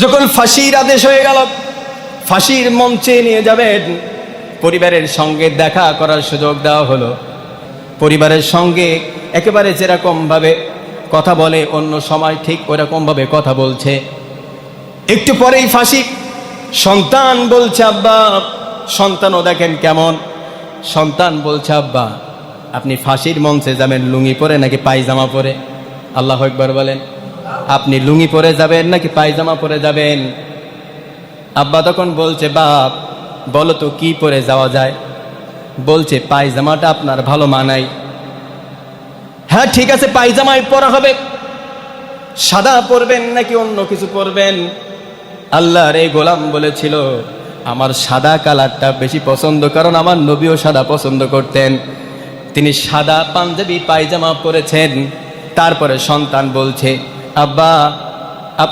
যখন ফাঁসির আদেশ হয়ে গেল, ফাঁসির মঞ্চে নিয়ে যাবেন। পরিবারের সঙ্গে দেখা করার সুযোগ দেওয়া হলো। পরিবারের সঙ্গে একেবারে যেরকমভাবে কথা বলে, অন্য সময় ঠিক ওরকমভাবে কথা বলছে। একটু পরেই ফাঁসি, সন্তান বলছে, আব্বা, সন্তানও দেখেন কেমন? সন্তান বলছে, আব্বা, আপনি ফাঁসির মঞ্চে যাবেন, লুঙ্গি পরে নাকি পায়জামা পরে? আল্লাহ একবার বলেন। আপনি লুঙ্গি পরে যাবেন নাকি পায়জামা পরে যাবেন? আব্বা তখন বলছে, বাপ, বলো তো কি পরে যাওয়া যায়? বলছে, পায়জামাটা আপনার ভালো মানাই হ্যাঁ ঠিক আছে পায়জামাই পরা হবে। সাদা পরবেন নাকি অন্য কিছু পরবেন? আল্লাহর এই গোলাম বলেছিল, আমার সাদা কালারটা বেশি পছন্দ, কারণ আমার নবীও সাদা পছন্দ করতেন। তিনি সাদা পাঞ্জাবি, পায়জামা পরেছেন। তারপরে সন্তান বলছে আব্বা